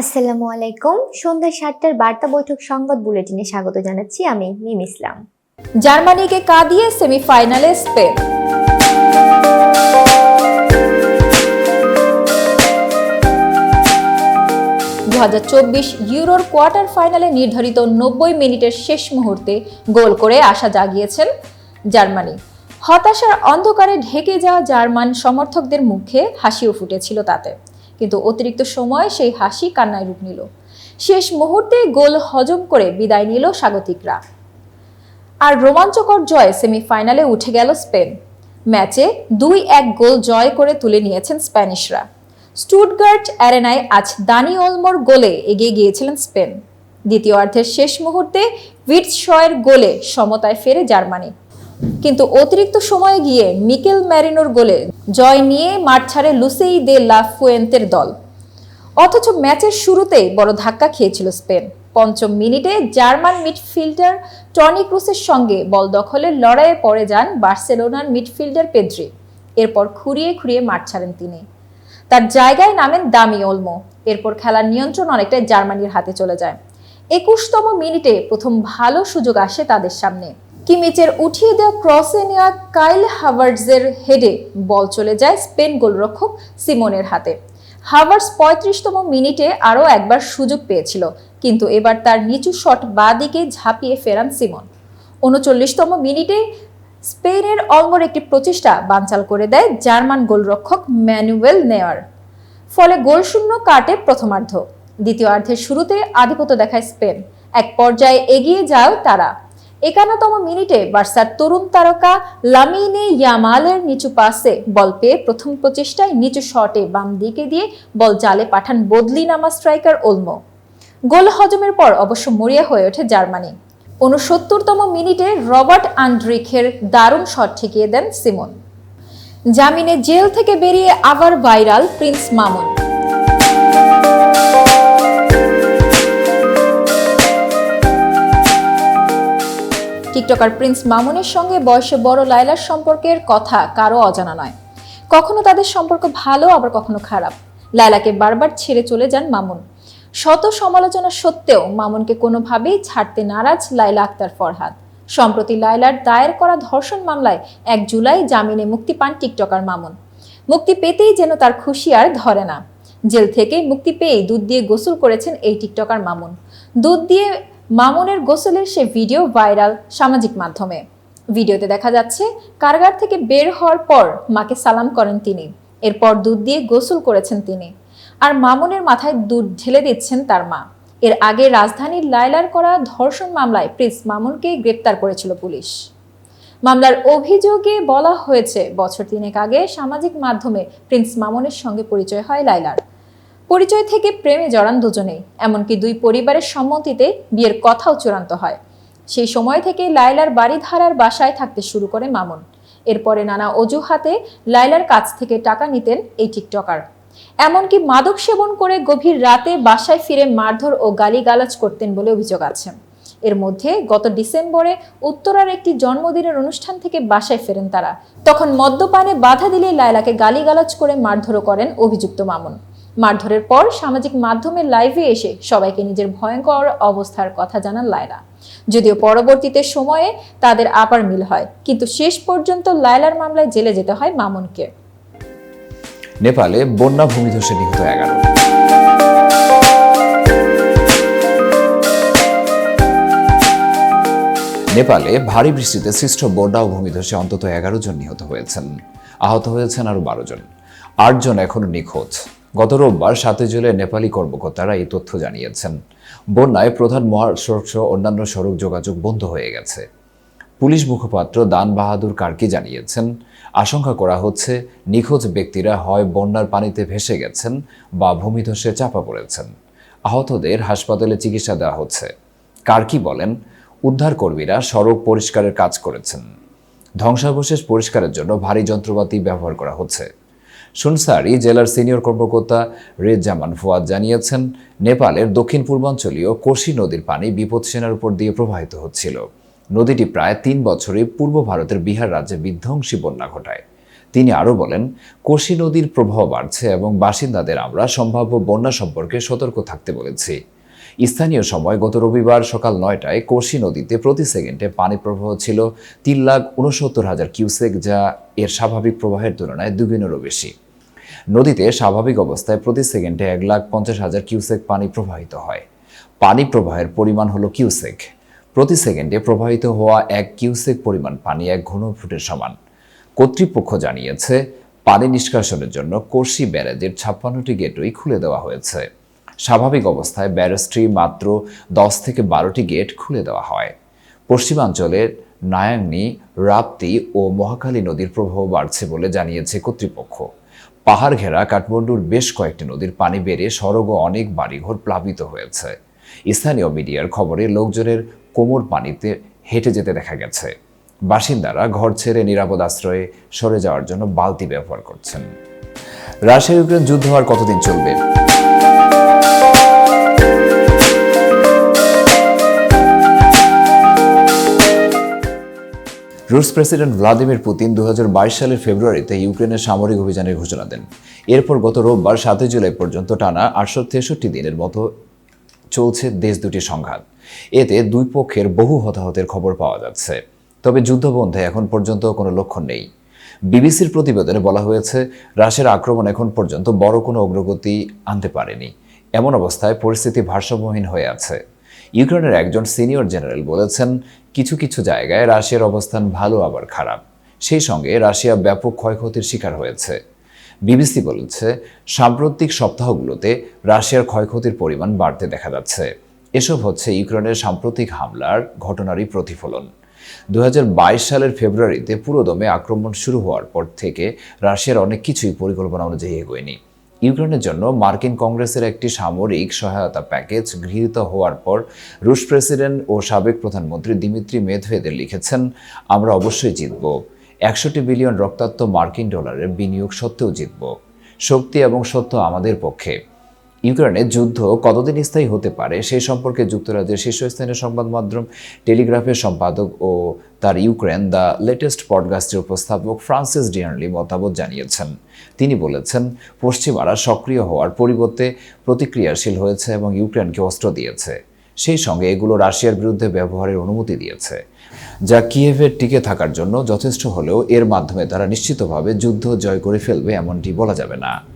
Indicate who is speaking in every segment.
Speaker 1: আসসালামু আলাইকুম। সন্ধ্যা সাতটার বার্তা বৈঠক সংবাদ বুলেটিনে স্বাগত জানাচ্ছি আমি মিম ইসলাম।
Speaker 2: জার্মানিকে কাঁদিয়ে সেমিফাইনালে স্পেন। দু ইউরোর কোয়ার্টার ফাইনালে নির্ধারিত নব্বই মিনিটের শেষ মুহূর্তে গোল করে আশা জাগিয়েছেন জার্মানি। হতাশার অন্ধকারে ঢেকে যাওয়া জার্মান সমর্থকদের মুখে হাসিও ফুটেছিল তাতে। কিন্তু অতিরিক্ত সময় সেই হাসি কান্নায় রূপ নিল। শেষ মুহূর্তে গোল হজম করে বিদায় নিল স্বাগতিকরা। আর রোমাঞ্চকর জয় সেমিফাইনালে উঠে গেল স্পেন। ম্যাচে দুই এক গোল জয় করে তুলে নিয়েছেন স্প্যানিশরা। স্টুটগার্ট অ্যারেনায় আজ দানি ওলমোর গোলে এগিয়ে গিয়েছিলেন স্পেন। দ্বিতীয় দ্বিতীয়ার্ধের শেষ মুহূর্তে ভিটস শয়ের গোলে সমতায় ফেরে জার্মানি। কিন্তু অতিরিক্ত সময়ে গিয়ে মিকেল ম্যারিনোর গোলে জয় নিয়ে মাঠ ছাড়ে লুসেই দে লা ফুয়েন্তের দল। অথচ ম্যাচের শুরুতেই বড় ধাক্কা খেয়েছিল স্পেন। পঞ্চম মিনিটে জার্মান মিডফিল্ডার টনি ক্রুসের সঙ্গে বল দখলের লড়াইয়ে পড়ে যান বার্সেলোনার মিডফিল্ডার পেদ্রি। এরপর খুঁড়িয়ে খুঁড়িয়ে মাঠ ছাড়েন তিনি। তার জায়গায় নামেন দামি ওলমো। এরপর খেলার নিয়ন্ত্রণ অনেকটাই জার্মানির হাতে চলে যায়। একুশতম মিনিটে প্রথম ভালো সুযোগ আসে তাদের সামনে। কিমিচের উঠিয়ে দেওয়া ক্রসে নেওয়া কাইল হাভার্ডসের হেডে বল চলে যায় স্পেন গোলরক্ষক সিমনের হাতে। হাভার্স পঁয়ত্রিশতম মিনিটে আরও একবার সুযোগ পেয়েছিল, কিন্তু এবার তার নিচু শট বা দিকে ঝাঁপিয়ে ফেরান সিমন। উনচল্লিশতম মিনিটে স্পেনের অলমোর একটি প্রচেষ্টা বানচাল করে দেয় জার্মান গোলরক্ষক ম্যানুয়েল নেয়ার। ফলে গোলশূন্য কাটে প্রথমার্ধ। দ্বিতীয়ার্ধের শুরুতে আধিপত্য দেখায় স্পেন। এক পর্যায়ে এগিয়ে যায় তারা। একান্নতম মিনিটে বার্সার তরুণ তারকা লামিনে ইয়ামালের নিচু পাসে বল পেয়ে প্রথম প্রচেষ্টায় নিচু শটে বাম দিকে দিয়ে বল জালে পাঠান বদলি নামা স্ট্রাইকার ওলমো। গোল হজমের পর অবশ্য মরিয়া হয়ে ওঠে জার্মানি। উনসত্তরতম মিনিটে রবার্ট আন্ড্রিখের দারুণ শট ঠেকিয়ে দেন সিমন। জামিনে জেল থেকে বেরিয়ে আবার viral Prince Mamun. TikToker Prince মামুনের সঙ্গে বয়সে বড় লাইলার সম্পর্কের কথা কারও অজানা নয়। কখনো তাদের সম্পর্ক ভালো, আবার কখনো খারাপ। লাইলাকে বারবার ছেড়ে চলে যান মামুন। শত সমালোচনা সত্ত্বেও মামুনকে কোনোভাবেই ছাড়তে নারাজ লাইলা আক্তার ফরহাদ। সম্প্রতি লাইলার দায়ের করা ধর্ষণ মামলায় এক জুলাই জামিনে মুক্তি পান টিকটকার মামুন। মুক্তি পেতেই যেন তার খুশি আর ধরে না। জেল থেকে মুক্তি পেয়েই দুধ দিয়ে গোসল করেছেন এই টিকটকার মামুন। দুধ দিয়ে মামুনের গোসলের সে ভিডিও ভাইরাল সামাজিক মাধ্যমে। ভিডিওতে দেখা যাচ্ছে, কারাগার থেকে বের হওয়ার পর মাকে সালাম করেন তিনি। এরপর দুধ দিয়ে গোসল করেছেন তিনি। আর মামুনের মাথায় দুধ ঢেলে দিচ্ছেন তার মা। এর আগে রাজধানীর লায়লার করা ধর্ষণ মামলায় প্রিন্স মামুনকে গ্রেপ্তার করেছিল পুলিশ। মামলার অভিযোগে বলা হয়েছে, বছর তিনেক আগে সামাজিক মাধ্যমে প্রিন্স মামুনের সঙ্গে পরিচয় হয় লাইলার পরিচয় থেকে প্রেমে জড়ান দুজনেই, এমনকি দুই পরিবারের সম্মতিতে বিয়ের কথাও চূড়ান্ত হয়। সেই সময় থেকে লাইলার বাড়িধারার বাসায় থাকতে শুরু করে মামুন। এরপরে নানা অজুহাতে লাইলার কাছ থেকে টাকা নিতেন এই টিকটকার। এমনকি মাদক সেবন করে গভীর রাতে বাসায় ফিরে মারধর ও গালিগালাজ করতেন বলে অভিযোগ আছে। এর মধ্যে গত ডিসেম্বরে উত্তরার একটি জন্মদিনের অনুষ্ঠান থেকে বাসায় ফেরেন তারা। তখন মদ্যপানে বাধা দিলে লায়লাকে গালিগালাজ করে মারধরও করেন অভিযুক্ত মামুন। মারধরের পর সামাজিক মাধ্যমে লাইভে এসে সবাইকে নিজের ভয়ঙ্কর অবস্থার কথা জানান লায়লা। যদিও পরবর্তীতে সময়ে তাদের আবার মিল হয়, কিন্তু শেষ পর্যন্ত লায়লার মামলায় জেলে যেতে হয় মামুনকে।
Speaker 3: নেপালে বন্যা ভূমিধসে নিহত এগারো। নেপালে ভারী বৃষ্টিতে সৃষ্ট বন্যা ও ভূমিধসে অন্তত এগারো জন নিহত হয়েছেন। আহত হয়েছেন আরও বারো জন। আটজন এখনও নিখোঁজ। গত রোববার সাতই জুলাই নেপালি কর্মকর্তারা এই তথ্য জানিয়েছেন। বন্যায় প্রধান মহাসড়ক সহ অন্যান্য সড়ক যোগাযোগ বন্ধ হয়ে গেছে। পুলিশ মুখপাত্র দান বাহাদুর কার্কি জানিয়েছেন, আশঙ্কা করা হচ্ছে নিখোঁজ ব্যক্তিরা হয় বন্যার পানিতে ভেসে গেছেন বা ভূমিধসে চাপা পড়েছেন। আহতদের হাসপাতালে চিকিৎসা দেওয়া হচ্ছে। কার্কি বলেন, উদ্ধারকর্মীরা সড়ক পরিষ্কারের কাজ করেছেন। ধ্বংসাবশেষ পরিষ্কারের জন্য ভারী যন্ত্রপাতি ব্যবহার করা হচ্ছে। সুনসারি জেলার সিনিয়র কর্মকর্তা রেজ্জামান ফুয়াদ জানিয়েছেন, নেপালের দক্ষিণ পূর্বাঞ্চলীয় কোশি নদীর পানি বিপদসীমার উপর দিয়ে প্রবাহিত হচ্ছিল। নদীটি প্রায় তিন বছরে পূর্ব ভারতের বিহার রাজ্যে বিধ্বংসী বন্যা ঘটায়। তিনি আরও বলেন, কোশি নদীর প্রবাহ বাড়ছে এবং বাসিন্দাদের আমরা সম্ভাব্য বন্যা সম্পর্কে সতর্ক থাকতে বলেছি। স্থানীয় সময় গত রবিবার সকাল নয়টায় কোশি নদীতে প্রতি সেকেন্ডে পানি প্রবাহ ছিল তিন লাখ উনসত্তর হাজার কিউসেক, যা এর স্বাভাবিক প্রবাহের তুলনায় দুগুণেরও বেশি। নদীতে স্বাভাবিক অবস্থায় প্রতি সেকেন্ডে এক লাখ পঞ্চাশ হাজার কিউসেক পানি প্রবাহিত হয়। পানি প্রবাহের পরিমাণ হলো কিউসেক। প্রতি সেকেন্ডে প্রবাহিত হওয়া এক কিউসেক পরিমাণ পানি এক ঘনফুটের সমান। কর্তৃপক্ষ জানিয়েছে, পানি নিষ্কাশনের জন্য কোর্সি ব্যারেজের ছাপ্পান্নটি গেটই খুলে দেওয়া হয়েছে। স্বাভাবিক অবস্থায় ব্যারেজটি মাত্র দশ থেকে বারোটি গেট খুলে দেওয়া হয়। পশ্চিমাঞ্চলের নায়াংনি, রাপ্তি ও মহাকালী নদীর প্রবাহ বাড়ছে বলে জানিয়েছে কর্তৃপক্ষ। পাহাড় ঘেরা কাঠমান্ডুর বেশ কয়েকটি নদীর পানি বেড়ে সড়ক ও অনেক বাড়িঘর প্লাবিত হয়েছে। স্থানীয় মিডিয়ার খবরে লোকজনের কোমর পানিতে হেঁটে যেতে দেখা গেছে। বাসিন্দারা ঘর ছেড়ে নিরাপদ আশ্রয়ে সরে যাওয়ার জন্য বালতি ব্যবহার করছেন। রাশিয়া ইউক্রেন যুদ্ধ আর কতদিন চলবে? রুশ প্রেসিডেন্ট ভ্লাদিমির পুতিন দু হাজার বাইশ সালের ফেব্রুয়ারিতে ইউক্রেনের সামরিক অভিযানের ঘোষণা দেন। এরপর গত রোববার সাতই জুলাই পর্যন্ত টানা আটশো তেষট্টি দিনের মতো চলছে দেশ দুটির সংঘাত। এতে দুই পক্ষের বহু হতাহতের খবর পাওয়া যাচ্ছে। তবে যুদ্ধবন্ধে এখন পর্যন্ত কোনো লক্ষণ নেই। বিবিসির প্রতিবেদনে বলা হয়েছে, রাশিয়ার আক্রমণ এখন পর্যন্ত বড় কোনো অগ্রগতি আনতে পারেনি। এমন অবস্থায় পরিস্থিতি ভারসাম্যহীন হয়ে আছে। ইউক্রেনের একজন সিনিয়র জেনারেল বলেছেন, কিছু কিছু জায়গায় রাশিয়ার অবস্থান ভালো, আবার খারাপ। সেই সঙ্গে রাশিয়া ব্যাপক ক্ষয়ক্ষতির শিকার হয়েছে। বিবিসি বলেছে, সাম্প্রতিক সপ্তাহগুলোতে রাশিয়ার ক্ষয়ক্ষতির পরিমাণ বাড়তে দেখা যাচ্ছে। এসব হচ্ছে ইউক্রেনের সাম্প্রতিক হামলার ঘটনারই প্রতিফলন। দুই হাজার বাইশ সালের ফেব্রুয়ারিতে পুরোদমে আক্রমণ শুরু হওয়ার পর থেকে রাশিয়ার অনেক কিছুই পরিকল্পনা অনুযায়ী এগোয়নি। ইউক্রেনের জন্য মার্কিন কংগ্রেসের একটি সামরিক সহায়তা প্যাকেজ গৃহীত হওয়ার পর রুশ প্রেসিডেন্ট ও সাবেক প্রধানমন্ত্রী দিমিত্রি মেদভেদের লিখেছেন, আমরা অবশ্যই জিতব। একশোটি বিলিয়ন রক্তাক্ত মার্কিন ডলারের বিনিয়োগ সত্ত্বেও জিতব। শক্তি এবং সত্য আমাদের পক্ষে। ইউক্রেনের যুদ্ধ কতদিন স্থায়ী হতে পারে সেই সম্পর্কে যুক্তরাজ্যের শীর্ষস্থানীয় সংবাদ মাধ্যম টেলিগ্রাফের সম্পাদক ও তার ইউক্রেন দ্য লেটেস্ট পডকাস্টের উপস্থাপক ফ্রান্সিস ডিয়ারলি মতামত জানিয়েছেন। তিনি বলেছেন, পশ্চিমারা সক্রিয় হওয়ার পরিবর্তে প্রতিক্রিয়াশীল হয়েছে এবং ইউক্রেনকে অস্ত্র দিয়েছে। সেই সঙ্গে এগুলো রাশিয়ার বিরুদ্ধে ব্যবহারের অনুমতি দিয়েছে। যা কিয়েভের টিকে থাকার জন্য যথেষ্ট হলেও এর মাধ্যমে তারা নিশ্চিতভাবে যুদ্ধ জয় করে ফেলবে এমনটি বলা যাবে না।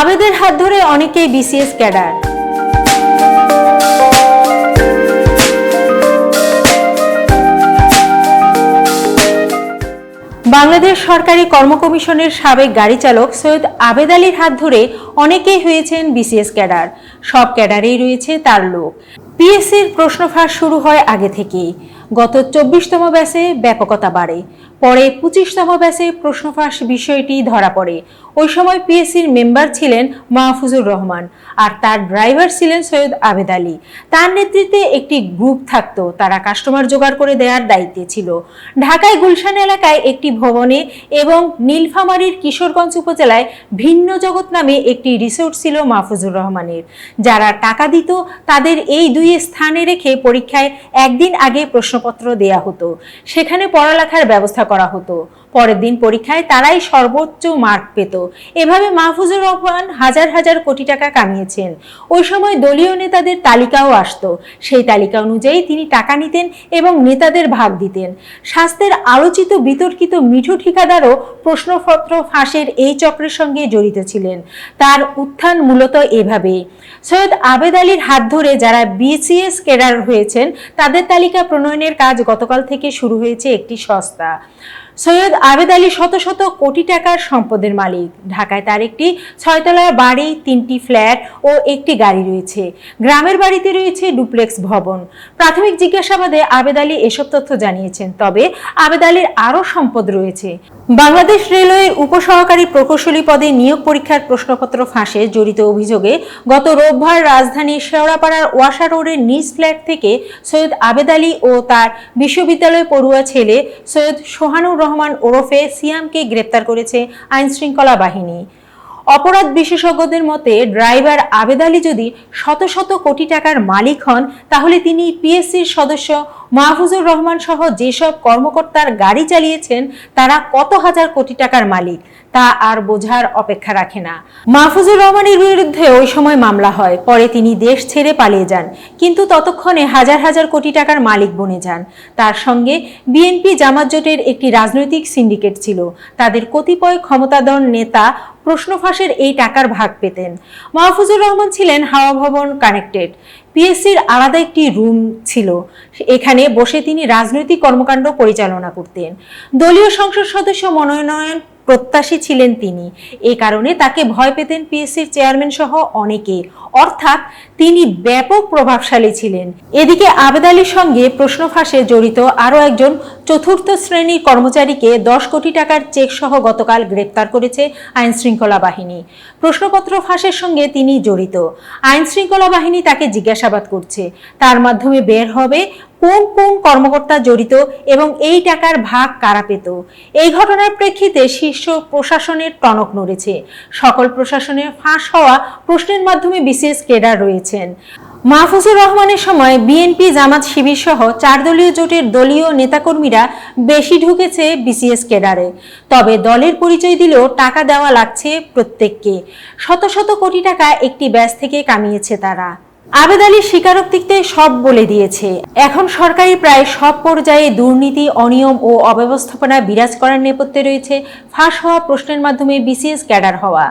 Speaker 4: আবেদের হাত ধরে অনেকেই বিসিএস ক্যাডার। বাংলাদেশ সরকারি কর্মকমিশনের সাবেক গাড়ি চালক সৈয়দ আবেদ আলীর হাত ধরে অনেকেই হয়েছেন বিসিএস ক্যাডার। সব ক্যাডারেই রয়েছে তার লোক। পিএসসির প্রশ্ন ফাঁস শুরু হয় আগে থেকেই। গত চব্বিশতম ব্যাসে ব্যাপকতা বাড়ে। পরে পঁচিশতম ব্যাসে প্রশ্ন ফাঁস বিষয়টি ধরা পড়ে। ওই সময় পিএসসির মেম্বার ছিলেন মাহফুজুর রহমান আর তার ড্রাইভার ছিলেন সৈয়দ আবেদ আলী। তার নেতৃত্বে একটি গ্রুপ থাকতো, তারা কাস্টমার জোগাড় করে দেওয়ার দায়িত্বে ছিল। ঢাকায় গুলশান এলাকায় একটি ভবনে এবং নীলফামারীর কিশোরগঞ্জ উপজেলায় ভিন্ন জগৎ নামে একটি রিসোর্ট ছিল মাহফুজুর রহমানের। যারা টাকা দিত, তাদের এই দুই স্থানে রেখে পরীক্ষায় একদিন আগে প্রশ্নপত্র দেয়া হতো। সেখানে পড়ালেখার ব্যবস্থা করা হতো। পরের দিন পরীক্ষায় তারাই সর্বোচ্চ মার্ক পেত। এভাবে মাহফুজুর রহমান হাজার হাজার কোটি টাকা কামিয়েছেন। ওই সময় দলীয় নেতাদের তালিকাও আসতো। সেই তালিকা অনুযায়ী তিনি টাকা নিতেন এবং নেতাদের ভাগ দিতেন। স্বাস্থ্যের আলোচিত বিতর্কিত মিঠু ঠিকাদারও প্রশ্নপত্র ফাঁসের এই চক্রের সঙ্গে জড়িত ছিলেন। তার উত্থান মূলত এভাবে সৈয়দ আবেদ আলীর হাত ধরে যারা বিসিএস ক্যাডার হয়েছেন, তাদের তালিকা প্রণয়নের কাজ গতকাল থেকে শুরু হয়েছে একটি সংস্থা সৈয়দ আবেদ আলী শত শত কোটি টাকার সম্পদের মালিক। ঢাকায় তার একটি ছয়তলা বাড়ি, তিনটি ফ্ল্যাট ও একটি গাড়ি রয়েছে। গ্রামের বাড়িতে রয়েছে ডুপ্লেক্স ভবন। প্রাথমিক জিজ্ঞাসাবাদে আবেদ আলী এসব তথ্য জানিয়েছেন, তবে আবেদ আলীর আরও সম্পদ রয়েছে। বাংলাদেশ রেলওয়ের উপসহকারী প্রকৌশলী পদে নিয়োগ পরীক্ষার প্রশ্নপত্র ফাঁসে জড়িত অভিযোগে গত রোববার রাজধানীর শেওড়াপাড়ার ওয়াসা রোডের নিজ ফ্ল্যাট থেকে সৈয়দ আবেদ আলী ও তার বিশ্ববিদ্যালয় পড়ুয়া ছেলে সৈয়দ সোহানুর রহমান ওরফে সিয়ামকে গ্রেপ্তার করেছে আইনশৃঙ্খলা বাহিনী। অপরাধ বিশেষজ্ঞদের মতে ড্রাইভার আবেদ আলী যদি শত শত কোটি টাকার মালিক হন, তাহলে তিনি পিএসসির সদস্য মাহফুজুর রহমান সহ যেসব কর্মকর্তার গাড়ি চালিয়েছেন, তারা কত হাজার কোটি টাকার মালিক? তা আর বোঝার অপেক্ষা রাখে না। মাহফুজুর রহমানের বিরুদ্ধে ওই সময় মামলা হয়। পরে তিনি দেশ ছেড়ে পালিয়ে যান। কিন্তু ততক্ষণে হাজার হাজার কোটি টাকার মালিক বনে যান। তার সঙ্গে বিএনপি জামাত জোটের একটি রাজনৈতিক সিন্ডিকেট ছিল। তাদের কতিপয় ক্ষমতাধর নেতা প্রশ্ন ফাঁসের এই টাকার ভাগ পেতেন। মাহফুজুর রহমান ছিলেন হাওয়া ভবন কানেক্টেড পিএসসির আলাদা একটি রুম ছিল। এখানে বসে তিনি রাজনৈতিক কর্মকাণ্ড পরিচালনা করতেন। দলীয় সংসদ সদস্য মনোনয়ন প্রত্যাশী ছিলেন তিনি। এই কারণে তাকে ভয় পেতেন পিএসসির চেয়ারম্যান সহ অনেকে। অর্থাৎ তিনি ব্যাপক প্রভাবশালী ছিলেন। এদিকে আবেদ আলীর সঙ্গে প্রশ্ন ফাঁসে জড়িত আরও একজন চতুর্থ শ্রেণির কর্মচারীকে দশ কোটি টাকার চেক সহ গতকাল গ্রেপ্তার করেছে আইন শৃঙ্খলা বাহিনী। প্রশ্নপত্র ফাঁসের সঙ্গে তিনি জড়িত। আইন শৃঙ্খলা বাহিনী তাকে জিজ্ঞাসাবাদ করছে। তার মাধ্যমে বের হবে কোন কোন কর্মকর্তা জড়িত এবং এই টাকার ভাগ কারা পেত? এই ঘটনার প্রেক্ষিতে শীর্ষ প্রশাসনের টনক নড়েছে। সকল প্রশাসনের ফাঁস হওয়া প্রশ্নের মাধ্যমে বিসিএস কেডার রয়েছেন। মাহফুজুর রহমানের সময় বিএনপি জামাত শিবির সহ চার দলীয় জোটের দলীয় নেতাকর্মীরা বেশি ঢুকেছে বিসিএস কেডারে। তবে দলের পরিচয় দিলেও টাকা দেওয়া লাগছে প্রত্যেককে। শত শত কোটি টাকা একটি ব্যাস থেকে কামিয়েছে তারা। আবেদ আলী স্বীকারোক্তিতে সব বলে দিয়েছে। এখন সরকারি প্রায় সব পর্যায়ে দুর্নীতি, অনিয়ম ও অব্যবস্থাপনা বিরাজ করার নেপথ্যে রয়েছে ফাঁস হওয়া প্রশ্নের মাধ্যমে বিসিএস ক্যাডার হওয়া।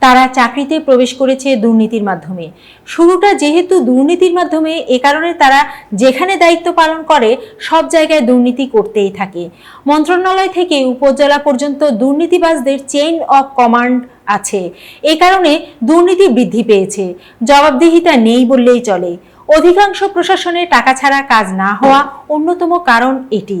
Speaker 4: তারা চাকরিতে প্রবেশ করেছে দুর্নীতির মাধ্যমে। শুরুটা যেহেতু দুর্নীতির মাধ্যমে, এ কারণে তারা যেখানে দায়িত্ব পালন করে, সব জায়গায় দুর্নীতি করতেই থাকে। মন্ত্রণালয় থেকে উপজেলা পর্যন্ত দুর্নীতিবাজদের চেইন অফ কমান্ড আছে। এ কারণে দুর্নীতি বৃদ্ধি পেয়েছে। জবাবদিহিতা নেই বললেই চলে। অধিকাংশ প্রশাসনের টাকা ছাড়া কাজ না হওয়া অন্যতম কারণ এটি।